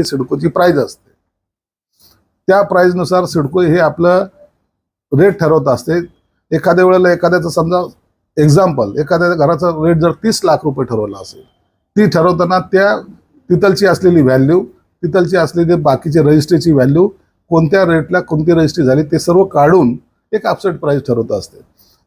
सिडकोची price असते. त्या प्राईजनुसार सिडको हे आपलं रेट ठरवत असते. एखाद्या वेळेला एखाद्याचं समजा एक्झाम्पल एखाद्या घराचा रेट जर तीस लाख रुपये ठरवला असेल ती ठरवताना त्या तिथलची असलेली व्हॅल्यू तिथलची असलेली बाकीची रजिस्ट्रीची व्हॅल्यू कोणत्या रेटला कोणती रजिस्ट्री झाली ते सर्व काढून एक अपसेट प्राईस ठरवत असते.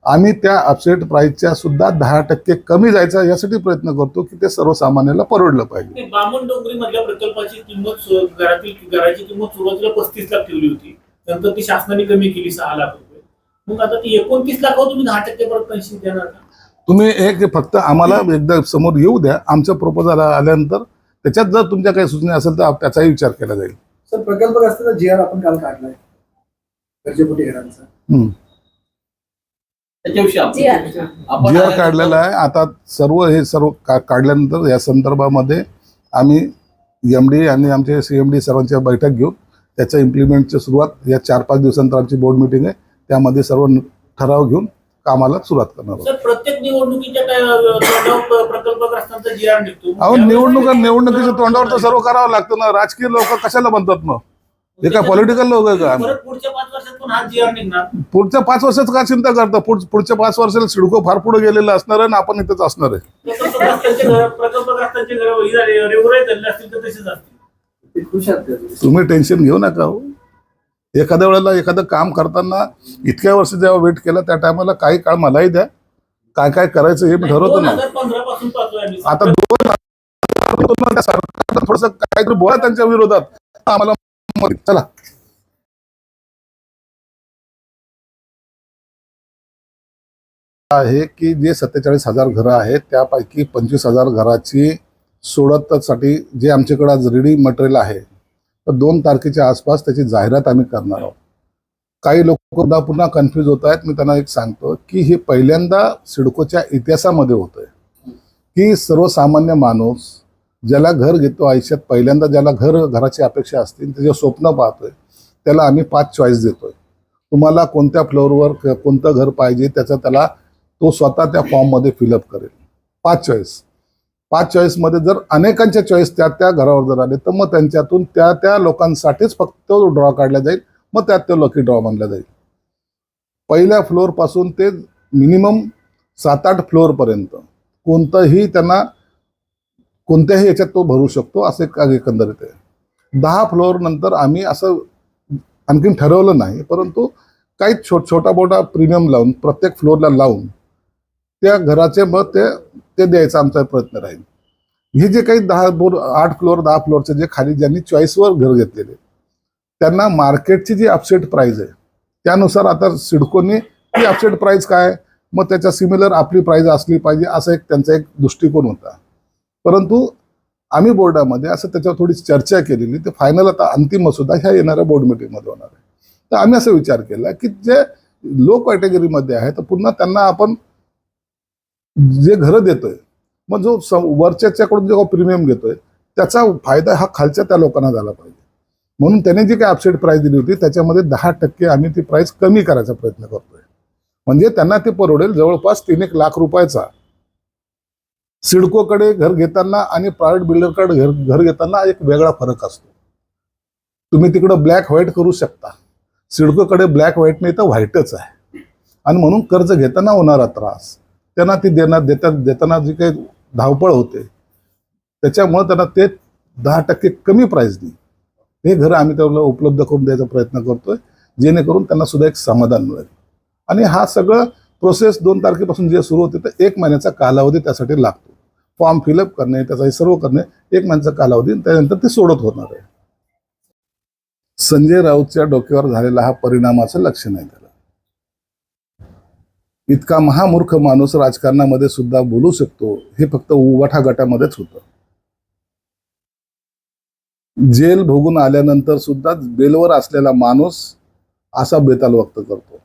आम्ही त्या अपसेट प्राईसच्या सुद्धा दहा टक्के कमी जायचा यासाठी प्रयत्न करतो की ते सर्वसामान्याला परवडलं पाहिजे. ते बामण डोंगरी मधल्या प्रकल्पाची किंमत घरातील घराची किंमत सुरुवातीला पस्तीस लाख ठेवली होती. नंतर ती शासनाने कमी केली सहा लाख रुपये. मग आता ती एकोणतीस लाखावर तुम्ही दहा टक्के परत पैसे देणार का? तुम्ही एक फक्त आम्हाला एकदा समोर येऊ द्या. आमचं प्रपोजल आल्यानंतर त्याच्यात जर तुमच्या काही सूचना असेल तर त्याचाही विचार केला जाईल. सर प्रकल्पग्रस्ताचा जी आर आपण काल काढलाय. गरजेपोटी घरांचा. त्याच्याविषयी जी आर. आपण जी आर काढलेला आहे. आता सर्व हे सर्व का- काढल्यानंतर या संदर्भामध्ये आम्ही एम डी आणि आमचे सी एम डी सर्वांची बैठक घेऊन त्याच्या इम्प्लिमेंटची सुरुवात या चार पाच दिवसानंतर आमची बोर्ड मिटिंग आहे. त्यामध्ये सर्व न- ठराव घेऊन कामाला सुरुवात करणार आहोत. सर प्रत्येक निवडणुकीच्या काय- तोंडावर प्रकल्पग्रस्तांचा जी आर निघतो. अहो निवडणुका निवडणुकीच्या तोंडावर तर सर्व करावं लागतं ना. राजकीय लोक कशाला बनतात मग? हे काय पॉलिटिकल लोक आहे का पुढच्या पाच वर्षात हा का चिंता करता पुढ- पुढच्या पाच वर्षाला सिडको फार पुढे गेलेलं असणार आहे आणि आपण इथंच असणार आहे तुम्ही? टेन्शन घेऊ नका हो एखाद्या वेळेला एखादं काम करताना इतक्या वर्ष जेव्हा वेट केला त्या टायमाला काही काळ मलाही द्या काय काय करायचं हे मी ठरवतो ना आता दोन थोडस काहीतरी बोला त्यांच्या विरोधात आम्हाला चला. आहे की जे सत्तेचाळीस हजार घरं आहेत त्यापैकी पंचवीस हजार घराची सोडतसाठी जे आमच्याकडे आज रेडी मटेरियल आहे तर दोन तारखेच्या आसपास त्याची जाहिरात आम्ही करणार आहोत. काही लोक पुन्हा पुन्हा कन्फ्यूज होत आहेत. मी त्यांना एक सांगतो की हे पहिल्यांदा सिडकोच्या इतिहासामध्ये होतंय. की सर्वसामान्य माणूस ज्याला घर घेतो आयुष्यात पहिल्यांदा ज्याला घर घराची अपेक्षा असतील त्याचे स्वप्न पाहतोय त्याला आम्ही पाच चॉईस देतोय. तुम्हाला कोणत्या फ्लोअरवर कोणतं घर पाहिजे त्याचा त्याला तो स्वतः त्या फॉर्ममध्ये फिलअप करेल. पाच चॉईस पाच चॉईसमध्ये जर अनेकांच्या चॉईस त्या त्या घरावर जर आले तर मग त्यांच्यातून त्या त्या लोकांसाठीच फक्त ड्रॉ काढला जाईल मग त्यात त्या लकी ड्रॉ मानला जाईल. पहिल्या फ्लोअरपासून ते मिनिमम सात आठ फ्लोअरपर्यंत कोणतंही त्यांना कोणत्याही याच्यात तो भरू शकतो असे एक एकंदरीत आहे. दहा फ्लोअर नंतर आम्ही असं आणखीन ठरवलं नाही परंतु काही छोट छोटा मोठा प्रीमियम लावून प्रत्येक फ्लोअरला लावून त्या घराचे मग ते ते द्यायचा आमचा प्रयत्न राहील. हे जे काही दहा बोर आठ फ्लोअर दहा फ्लोअरचे जे खाली ज्यांनी चॉईसवर घर घेतलेले त्यांना मार्केटची जी अपसेट प्राईज आहे त्यानुसार आता सिडकोनी ती अपसेट प्राईज काय? मग त्याच्या सिमिलर आपली प्राईज असली पाहिजे असा एक त्यांचा एक दृष्टिकोन होता. परंतु आम्ही बोर्डामध्ये असं त्याच्यावर थोडी चर्चा केलेली ते फायनल आता अंतिम मसुदा ह्या येणाऱ्या बोर्ड मिटिंगमध्ये होणार आहे. तर आम्ही असा विचार केला की जे लो कॅटेगरीमध्ये आहे तर पुन्हा त्यांना आपण जे घरं देतोय मग जो स- वरच्याच्याकडून जो प्रीमियम घेतोय त्याचा फायदा हा खालच्या त्या लोकांना झाला पाहिजे. म्हणून त्याने जी काही अपसेट प्राईस दिली होती त्याच्यामध्ये दहा टक्के आम्ही ती प्राईस कमी करायचा प्रयत्न करतोय. म्हणजे त्यांना ते परवडेल जवळपास तीन एक लाख रुपयाचा सिडकोकडे घर घेताना आणि प्रायव्हेट बिल्डरकडे घर घर घेताना एक वेगळा फरक असतो. तुम्ही तिकडं ब्लॅक व्हाईट करू शकता. सिडकोकडे ब्लॅक व्हाईट नाही तर व्हाईटच आहे. आणि म्हणून कर्ज घेताना होणारा त्रास. त्यांना ती देणार देता देताना जी काही धावपळ होते त्याच्यामुळे त्यांना ते दहा टक्के कमी प्राईस दे हे घर आम्ही त्याला उपलब्ध करून द्यायचा प्रयत्न करतोय जेणेकरून त्यांना सुद्धा एक समाधान मिळेल. आणि हा सगळं प्रोसेस दोन तारखेपासून जे सुरू होते तर एक महिन्याचा कालावधी त्यासाठी लागतो. फॉर्म फिलअप करणे त्याचा हे सर्व करणे एक महिन्याचा कालावधी त्यानंतर ते सोडत होणार आहे. संजय राऊतच्या डोक्यावर झालेला हा परिणामाचं लक्ष नाही त्याला. इतका महामूर्ख माणूस राजकारणामध्ये सुद्धा बोलू शकतो हे फक्त उवाठा गटामध्येच होतं. जेल भोगून आल्यानंतर सुद्धा बेलवर असलेला माणूस असा बेताल व्यक्त करतो.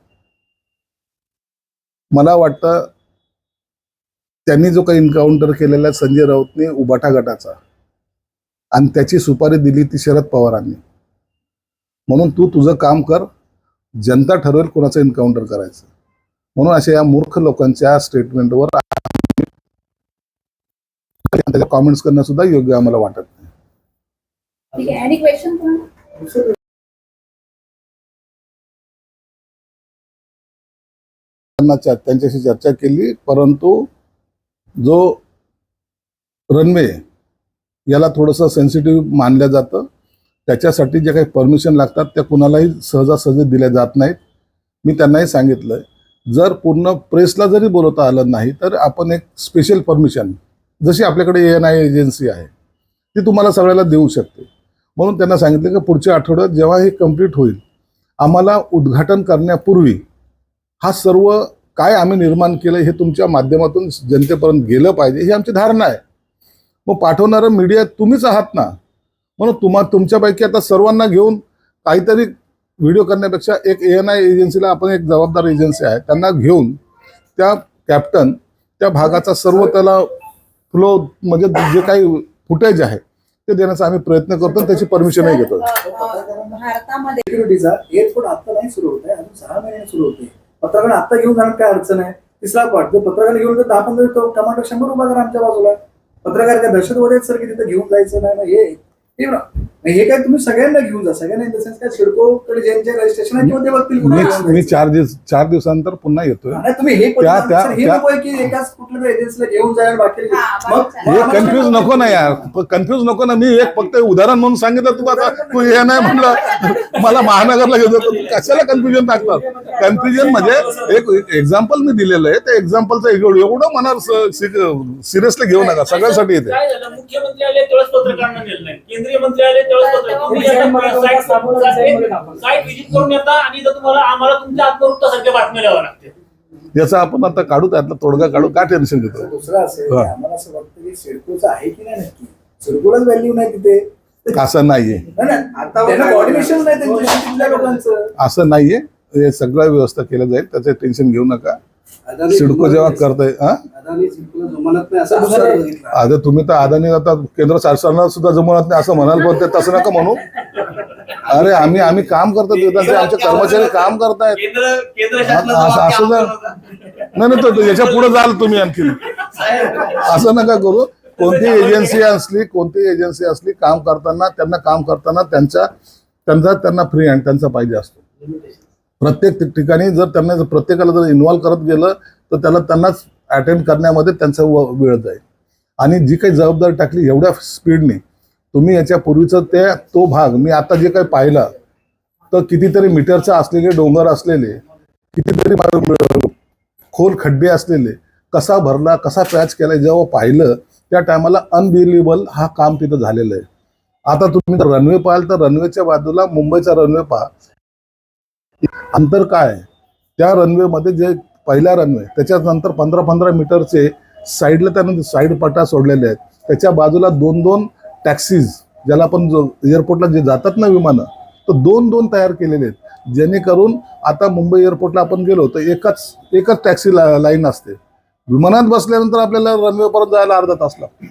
मला वाटतं त्यांनी जो काही एन्काउंटर केलेला संजय राऊतने उबाठा गटाचा. आणि त्याची सुपारी दिली ती शरद पवारांनी. म्हणून तू तुझं काम कर जनता ठरवेल कोणाचं एन्काउंटर करायचं. म्हणून अशा या मूर्ख लोकांच्या स्टेटमेंटवर त्याच्या कॉमेंट्स करणं सुद्धा योग्य आम्हाला वाटत नाही. त्यांच्याशी चर्चा केली परंतु जो रनवे याला थोडंसं सेन्सिटिव्ह मानलं जातं. त्याच्यासाठी जे काही परमिशन लागतात त्या कुणालाही सहजासहजी दिल्या जात नाहीत. मी त्यांनाही सांगितलं जर पूर्ण प्रेसला जरी बोलवता आलं नाही तर आपण एक स्पेशल परमिशन जशी आपल्याकडे ए एन आय एजन्सी आहे ती तुम्हाला सगळ्याला देऊ शकते. म्हणून त्यांना सांगितलं की पुढच्या आठवड्यात जेव्हा हे कंप्लीट होईल आम्हाला उद्घाटन करण्यापूर्वी हा सर्व काय आम्ही निर्माण केलं हे तुमच्या माध्यमातून जनतेपर्यंत गेलं पाहिजे ही आमची धारणा आहे. मग पाठवणारं मीडिया तुम्हीच आहात ना? म्हणून तुम्हा तुमच्यापैकी आता सर्वांना घेऊन काहीतरी व्हिडिओ करण्यापेक्षा एक ए एन आय एजन्सीला आपण एक जबाबदार एजन्सी आहे. त्यांना घेऊन त्या कॅप्टन त्या भागाचा सर्व त्याला फ्लो म्हणजे जे काही फुटेज आहे ते देण्याचा आम्ही प्रयत्न करतो त्याची परमिशनही घेतो. भारतामध्ये सिक्युरिटीचा एअरपोर्ट आता नाही सुरू होत आहे. अजून सहा महिने सुरू होते. पत्रकार आता घेऊन जाण्यात काय अडचण आहे? तिसरा पाठ जर पत्रकार घेऊन तर दहा पंधरा टमाटर शंभर उभा आमच्या बाजूला पत्रकार काय दहशतवादी आहेत सर की तिथे घेऊन जायचं नाही? मग हे हे काय तुम्ही सगळ्यांना घेऊन जा सगळ्यांना इन द सेन्स काय सिडकोकडे ज्यांचे रजिस्ट्रेशन आहे किंवा ते बघतील मी. चार दिवस चार दिवसानंतर पुन्हा येतोय. नाही तुम्ही हे हे नको आहे की एकाच कुठल्या तरी एजन्सीला घेऊन जायला बाकी हा, कन्फ्युज नको ना यार. कन्फ्युज नको ना. मी एक फक्त उदाहरण म्हणून सांगितलं तू आता तू हे नाही म्हणलं. मला महानगरला घेऊन जातो तू कशाला कन्फ्युजन टाकतात कन्फ्युजन म्हणजे एक एक्झाम्पल मी दिलेलं आहे. त्या एक्झाम्पलचं एवढं मनावर सिरियसली घेऊ नका. सगळ्यासाठी येते. मुख्यमंत्री आले तेव्हाच पत्रकारांना केंद्रीय मंत्री आले लागते. याचा आपण आता काढू त्यातला तोडगा काढू काय टेन्शन घेतो? दुसरं असेल हा. की आम्हाला असं वाटतं की सिडकोचं आहे की नाही नक्की? सिडकोलाच व्हॅल्यू नाही तिथे. असं नाहीये. असं नाहीये. हे सगळं व्यवस्था केलं जाईल त्याचं टेन्शन घेऊ नका. सिडको जेव्हा करताय हा. आता तुम्ही तर अदानी आता केंद्र शासनाला सुद्धा जमवत नाही असं म्हणाल पण ते तसं नका म्हणू. अरे आम्ही आम्ही काम करतो आमचे कर्मचारी काम करतायत. केंद्र केंद्र असं- नाही नाही तो- याच्यापुढे जाल तुम्ही आणखी असं नका करू. कोणती एजन्सी असली कोणती एजन्सी असली काम करताना त्यांना काम करताना त्यांच्या त्यांचा त्यांना फ्री हँड त्यांचा पाहिजे असतो. प्रत्येक ठिकाणी जर त्यांना जर प्रत्येकाला जर इन्व्हॉल्व करत गेलं तर त्याला त्यांनाच अटेंड करण्यामध्ये त्यांचा वेळ जाईल. आणि जी काही जबाबदारी टाकली एवढ्या स्पीडने तुम्ही याच्या पूर्वीचं ते तो भाग मी आता जे काही पाहिलं तर कितीतरी मीटरचा असलेले डोंगर असलेले कितीतरी खोल खड्डे असलेले कसा भरला कसा पॅच केला जेव्हा पाहिलं त्या टायमाला अनबिलिव्हेबल हा काम तिथं झालेलं आहे. आता तुम्ही रनवे पाहाल तर रनवेच्या बाजूला मुंबईचा रनवे पहा अंतर काय त्या रनवेमध्ये जे पहिला रनवे त्याच्यानंतर पंधरा पंधरा मीटरचे साईडला त्यानंतर साईड पट्टा सोडलेले आहेत. त्याच्या बाजूला दोन दोन टॅक्सीज ज्याला आपण जो एअरपोर्टला जे जातात ना विमानं तर दोन दोन तयार केलेले आहेत. जेणेकरून आता मुंबई एअरपोर्टला आपण गेलो तर एकच एकच टॅक्सी ला लाईन असते. विमानात बसल्यानंतर आपल्याला रनवेपर्यंत जायला अर्धा तास लागतो.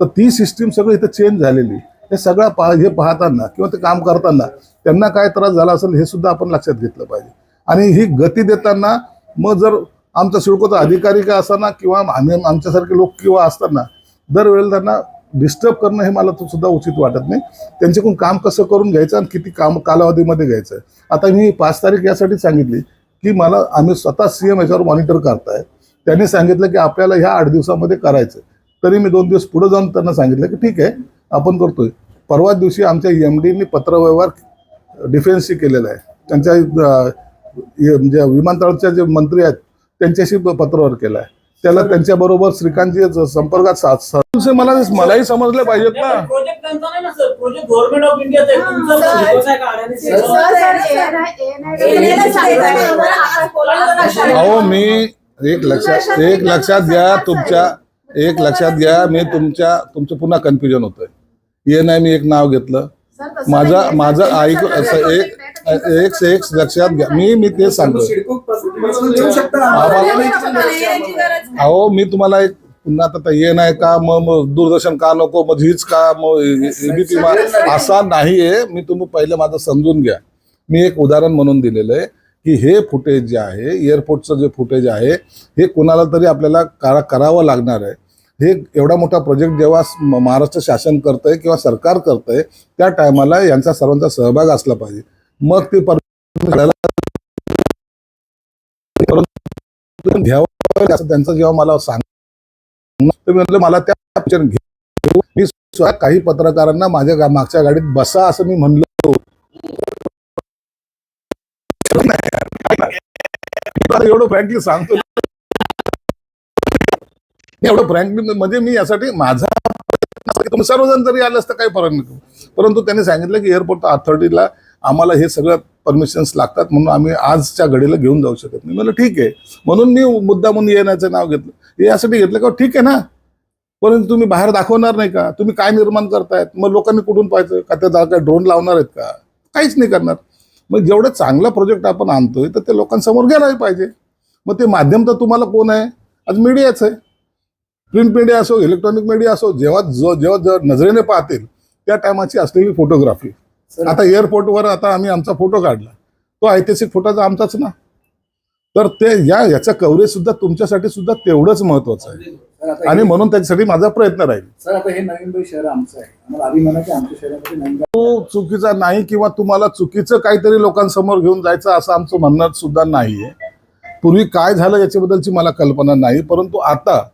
तर ती सिस्टीम सगळी इथं चेंज झालेली हे सगळं पा हे पाहताना किंवा ते काम करताना त्यांना काय त्रास झाला असेल हे सुद्धा आपण लक्षात घेतलं पाहिजे. आणि ही गती देताना मग जर आमचा सिडकोचा अधिकारी का असताना किंवा आम्ही आमच्यासारखे लोक किंवा असताना दरवेळेला त्यांना डिस्टर्ब करणं हे मला तो सुद्धा उचित वाटत नाही. त्यांच्याकडून काम कसं करून घ्यायचं आणि किती काम कालावधीमध्ये घ्यायचं? आता मी पाच तारीख यासाठी सांगितली की मला आम्ही स्वतः सी एम याच्यावर मॉनिटर करताय. त्यांनी सांगितलं की आपल्याला ह्या आठ दिवसामध्ये करायचं तरी मी दोन दिवस पुढे जाऊन त्यांना सांगितलं की ठीक आहे आपण करतोय. परवा दिवशी आमच्या एम डीनी पत्रव्यवहार डिफेन्सशी केलेला आहे त्यांच्या हे म्हणजे विमानतळाचे जे मंत्री आहेत त्यांच्याशी पत्रव्यवहार केला आहे त्याला त्यांच्याबरोबर श्रीकांतजी संपर्कात सा- सा- तुमचे मला मलाही समजले पाहिजेत ना प्रोजेक्ट त्यांचा नाही ना सर प्रोजेक्ट गव्हर्नमेंट ऑफ इंडियाचा आहे हा, तुमचं सर. project. अहो मी एक लक्षात एक लक्षात घ्या तुमच्या एक लक्षात घ्या मी तुमच्या तुमचं पुन्हा कन्फ्युजन होतंय ये नाही मी एक नाव घेतलं माझा माझं ऐक असं एक एक एक लक्षात घ्या मी मी तेच सांगतो अहो मी तुम्हाला एक पुन्हा आता ये नाही का मग मग दूरदर्शन का नको मग हीच का मग एबीपी असा नाहीये मी तुम्ही पहिलं माझं समजून घ्या मी एक उदाहरण म्हणून दिलेलं आहे की हे फुटेज जे आहे एअरपोर्टचं जे फुटेज आहे हे कुणाला तरी आपल्याला करा करावं लागणार आहे हे एवढा मोठा प्रोजेक्ट जेव्हा महाराष्ट्र शासन करतंय किंवा सरकार करतंय त्या टायमाला यांचा सर्वांचा सहभाग असला पाहिजे. मग ते परमिशन घ्यावं असं त्यांचं जेव्हा मला सांग म्हटलं मला त्या घेऊ मी स्वतः काही पत्रकारांना माझ्या मागच्या गाडीत बसा असं मी म्हणलो. एवढं फ्रँकली सांगतो. एवढं फ्रँकली म्हणजे मी यासाठी माझा तुम्ही सर्वजण जरी आलं असतं काही फरक नाही परंतु त्यांनी सांगितलं की एअरपोर्ट अथॉरिटीला आम्हाला हे सगळं परमिशन्स लागतात म्हणून आम्ही आजच्या घडीला घेऊन जाऊ शकत नाही. म्हणलं ठीक आहे. म्हणून मी मुद्दा म्हणून येण्याचं नाव घेतलं. हे यासाठी घेतलं का ठीक आहे ना. परंतु तुम्ही बाहेर दाखवणार नाही का? तुम्ही काय निर्माण करतायत? मग लोकांनी कुठून पाहायचं? का त्या जागा ड्रोन लावणार आहेत का? काहीच नाही करणार. मग जेवढं चांगला प्रोजेक्ट आपण आणतोय तर ते लोकांसमोर गेलाही पाहिजे. मग ते माध्यम तर तुम्हाला कोण आहे? आज मीडियाच आहे. प्रिंट मीडिया असो इलेक्ट्रॉनिक मीडिया असो जेव्हा जो जेव्हा ज- नजरेने पाहतील त्या टायमाची असलेली फोटोग्राफी. आता एअरपोर्टवर आता आम्ही आमचा फोटो काढला. तो ऐतिहासिक फोटोचा आमचाच ना. तर ते या याचं कव्हरेज सुद्धा तुमच्यासाठी सुद्धा तेवढंच महत्वाचं आहे. आणि म्हणून त्याच्यासाठी माझा प्रयत्न राहील. हे तो चुकीचा नाही किंवा तुम्हाला चुकीचं काहीतरी लोकांसमोर घेऊन जायचं असं आमचं म्हणणं सुद्धा नाहीये. पूर्वी काय झालं याच्याबद्दलची मला कल्पना नाही परंतु आता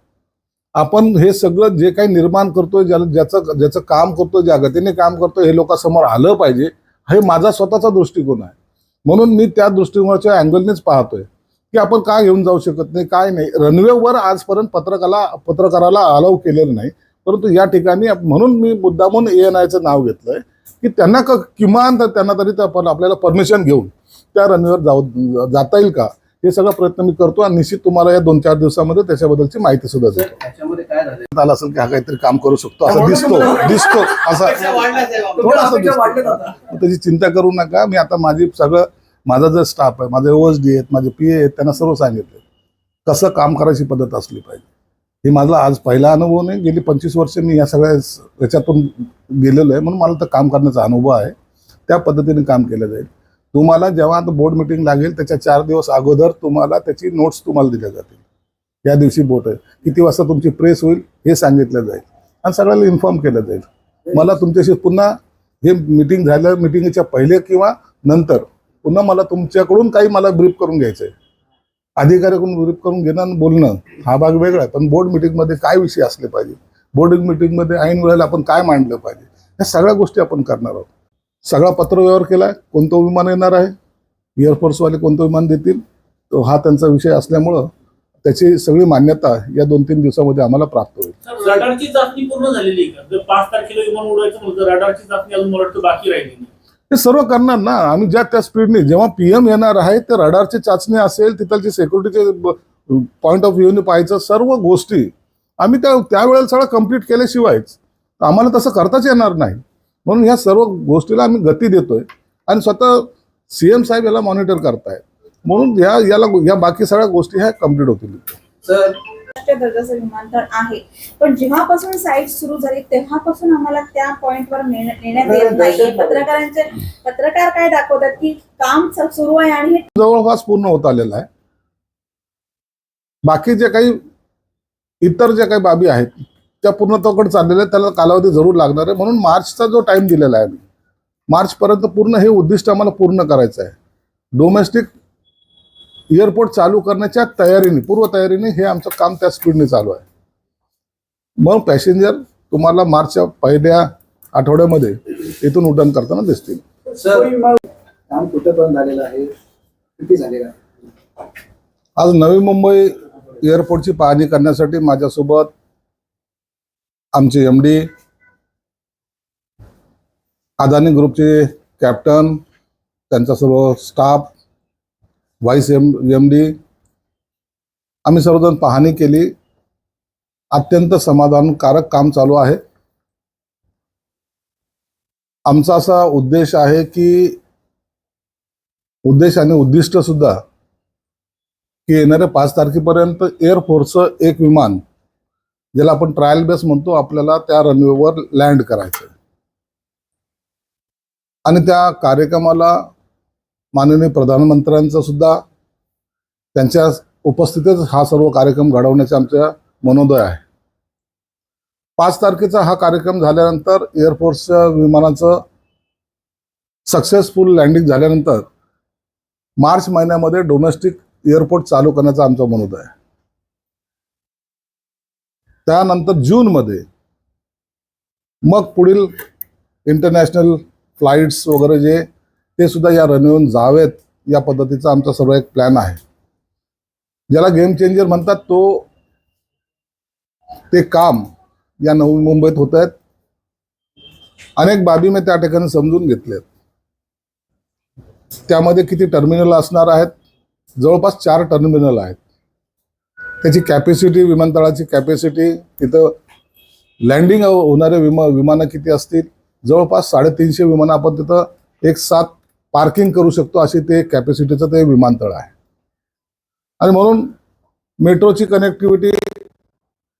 आपण हे सगळं जे काही निर्माण करतोय ज्याला ज्याचं ज्याचं काम करतोय ज्या गतीने काम करतोय हे लोकांसमोर आलं पाहिजे हे माझा स्वतःचा दृष्टिकोन आहे. म्हणून मी त्या दृष्टिकोनाच्या अँगलनेच पाहतोय की आपण का घेऊन जाऊ शकत नाही काय नाही. रनवेवर आजपर्यंत पत्रकाला पत्रकाराला अलाव केलेलं नाही परंतु या ठिकाणी म्हणून मी मुद्दामून ए एन आयचं नाव घेतलंय की त्यांना क किमान तर त्यांना तरी त्या आपल्याला परमिशन घेऊन त्या रनवेवर जाऊ जाता येईल का? हे सगळा प्रयत्न मी करतो आणि निश्चित तुम्हाला या दोन चार दिवसामध्ये त्याच्याबद्दलची माहिती सुद्धा देतो. त्याच्यामध्ये काय झालं आला असेल की हा काहीतरी काम करू शकतो असं दिसतो दिसतो असं. थोडासा त्याची चिंता करू नका. मी आता माझी सगळं माझा जो स्टाफ आहे माझे ओएस डी आहेत माझे पी ए आहेत त्यांना सर्व सांगितलं कसं काम करायची पद्धत असली पाहिजे. हे माझा आज पहिला अनुभव नाही गेली पंचवीस वर्ष मी या सगळ्या याच्यातून गेलेलो आहे. म्हणून मला तर काम करण्याचा अनुभव आहे. त्या पद्धतीने काम केलं जाईल. तुम्हाला जेव्हा आता बोर्ड मिटिंग लागेल त्याच्या चार दिवस अगोदर तुम्हाला त्याची नोट्स तुम्हाला दिल्या जातील. या दिवशी बोट आहे. किती वाजता तुमची प्रेस होईल हे सांगितलं जाईल. आणि सगळ्याला इन्फॉर्म केलं जाईल. मला तुमच्याशी पुन्हा हे मिटिंग झालं मिटिंगच्या पहिले किंवा नंतर पुन्हा मला तुमच्याकडून काही मला ब्रीफ करून घ्यायचं आहे. अधिकाऱ्याकडून ब्रीफ करून घेणं आणि बोलणं हा भाग वेगळा आहे. पण बोर्ड मिटिंगमध्ये काय विषय असले पाहिजे? बोर्डिंग मिटिंगमध्ये ऐन वेळेला आपण काय मांडलं पाहिजे? ह्या सगळ्या गोष्टी आपण करणार आहोत. सगळा पत्रव्यवहार केला कोणतं विमान येणार आहे? एअरफोर्सवाले कोणतं विमान देतील? तो हा त्यांचा विषय असल्यामुळं त्याची सगळी मान्यता या दोन तीन दिवसामध्ये आम्हाला प्राप्त होईल. रडारची चाचणी पूर्ण झालेली आहे पाच तारखेला विमान उडवायचं रडारची चाचणी अजून मला बाकी राहिली. हे सर्व करणार ना. आम्ही ज्या त्या स्पीडने जेव्हा पीएम येणार आहे ते रडारची चाचणी असेल तिथलची सेक्युरिटीचे पॉईंट ऑफ व्ह्यूने पाहायचं सर्व गोष्टी आम्ही त्या त्यावेळेला सगळं कंप्लीट केल्याशिवायच आम्हाला तसं करताच येणार नाही. म्हणून ह्या सर्व गोष्टीला आम्ही गती देतोय आणि स्वतः सी एम साहेब याला मॉनिटर करतायत. म्हणून ह्या याला या बाकी सगळ्या गोष्टी ह्या कंप्लीट होतील. सर. राष्ट्रीय दर्जाचं विमानतळ आहे. पण जेव्हापासून साईट सुरू झाली तेव्हापासून आम्हाला त्या पॉइंटवर नेण्या- नेण्यात येत नाही पत्रकारांचे पत्रकार काय दाखवतात की काम सुरू आहे आणि हे जवळपास पूर्ण होत आलेला आहे. बाकी जे काही इतर ज्या काही बाबी आहेत त्या पूर्णत्वाकडे चाललेल्या आहेत त्याला कालावधी जरूर लागणार आहे. म्हणून मार्चचा जो टाइम दिलेला आहे आम्ही मार्चपर्यंत पूर्ण हे उद्दिष्ट आम्हाला पूर्ण करायचं आहे. डोमेस्टिक एअरपोर्ट चालू करण्याच्या तयारीने पूर्व तयारीने हे आमचं काम त्या स्पीडने चालू आहे. मग पॅसेंजर तुम्हाला मार्चच्या पहिल्या आठवड्यामध्ये इथून उड्डाण करताना दिसतील. आहे? आहे आज नवी मुंबई एअरपोर्टची पाहणी करण्यासाठी माझ्यासोबत आमचे एम डी अदानी ग्रुपचे कॅप्टन त्यांचा सर्व staff vice M M D आम्ही सर्वजण पाहणी केली. अत्यंत समाधानकारक काम चालू आहे. आमचा असा उद्देश आहे की उद्देश आणि उद्दिष्ट सुद्धा की येणाऱ्या पाच तारखेपर्यंत एअरफोर्सचं एक विमान ज्याला आपण ट्रायल बेस म्हणतो आपल्याला त्या रनवेवर लँड करायचं आणि त्या कार्यक्रमाला माननीय प्रधानमंत्र्यांचा सुद्धा त्यांच्या उपस्थितीत हा सर्व कार्यक्रम घडवण्याचा आमचा मनोदय आहे. पाच तारखेचा हा कार्यक्रम झाल्यानंतर एअरफोर्सच्या विमानाचं सक्सेसफुल लँडिंग झाल्यानंतर मार्च महिन्यामध्ये डोमेस्टिक एअरपोर्ट चालू करण्याचा आमचा मनोदय आहे. त्यानंतर जूनमध्ये मग पुढील इंटरनॅशनल फ्लाईट्स वगैरे जे ते सुद्धा या रनवेहून जावेत या पद्धतीचा आमचा सर्व एक प्लॅन आहे. ज्याला गेम चेंजर म्हणतात तो ते काम या नवी मुंबईत होत आहेत. अनेक बाबी मी त्या ठिकाणी समजून घेतल्यात त्यामध्ये किती टर्मिनल असणार आहेत? जवळपास चार टर्मिनल आहेत. त्याची कॅपॅसिटी विमानतळाची कॅपॅसिटी तिथं लँडिंग हो- होणारे विमा विमानं किती असतील? जवळपास साडेतीनशे विमानं आपण तिथं एक साथ पार्किंग करू शकतो अशी ते कॅपॅसिटीचं ते विमानतळ आहे. आणि म्हणून मेट्रोची कनेक्टिव्हिटी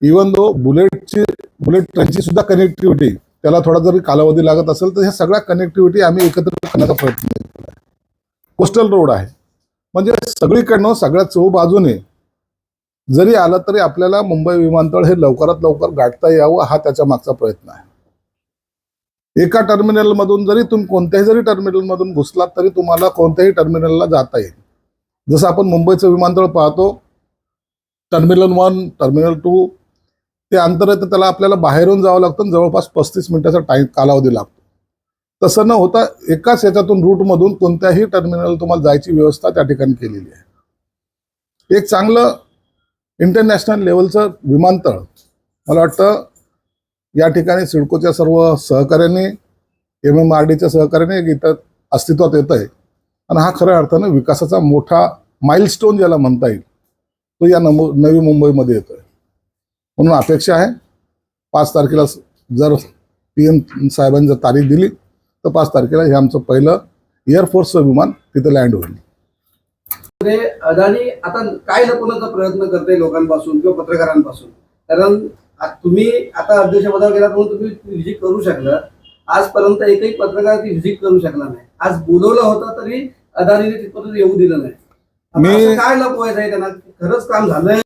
इवन दो बुलेटची बुलेट ट्रेनची सुद्धा कनेक्टिव्हिटी त्याला थोडा जरी कालावधी लागत असेल तर ह्या सगळ्या कनेक्टिव्हिटी आम्ही एकत्र करण्याचा प्रयत्न केला आहे. कोस्टल रोड आहे. म्हणजे सगळीकडनं सगळ्या चौ बाजूने जरी आलं तरी आपल्याला मुंबई विमानतळ हे लवकरात लवकर गाठता यावं हा त्याच्या मागचा प्रयत्न आहे. एका टर्मिनलमधून जरी तुम्ही कोणत्याही जरी टर्मिनलमधून घुसलात तरी तुम्हाला कोणत्याही टर्मिनलला जाता येईल. जसं आपण मुंबईचं विमानतळ पाहतो टर्मिनल वन टर्मिनल टू ते अंतर आहे तर त्याला आपल्याला बाहेरून जावं लागतं आणि जवळपास पस्तीस मिनिटाचा टाईम कालावधी लागतो. तसं न होता एकाच याच्यातून रूटमधून कोणत्याही टर्मिनल तुम्हाला जायची व्यवस्था त्या ठिकाणी केलेली आहे. एक चांगलं इंटरनॅशनल लेवलचं विमानतळ मला वाटतं या ठिकाणी सिडकोच्या सर्व सहकार्याने एम एम आर डीच्या सहकार्याने इथं अस्तित्वात येत आहे आणि हा खऱ्या अर्थानं विकासाचा मोठा माइलस्टोन ज्याला म्हणता येईल तो या नमो नवी मुंबईमध्ये येतो आहे म्हणून अपेक्षा आहे पाच तारखेला जर पी एम साहेबांनी जर तारीख दिली तर पाच तारखेला हे आमचं पहिलं एअरफोर्सचं विमान तिथं लँड होईल. अदानी आता काय लपवण्याचा प्रयत्न करते लोकांपासून किंवा पत्रकारांपासून? कारण तुम्ही आता अध्यक्षपदावर गेला म्हणून तुम्ही व्हिजिट करू शकला. आजपर्यंत एकही पत्रकार ती व्हिजिट करू शकला नाही. आज बोलवलं होतं तरी अदानीने तिथपर्यंत येऊ दिलं नाही. मी- काय लपवायचं आहे त्यांना? खरंच काम झालंय.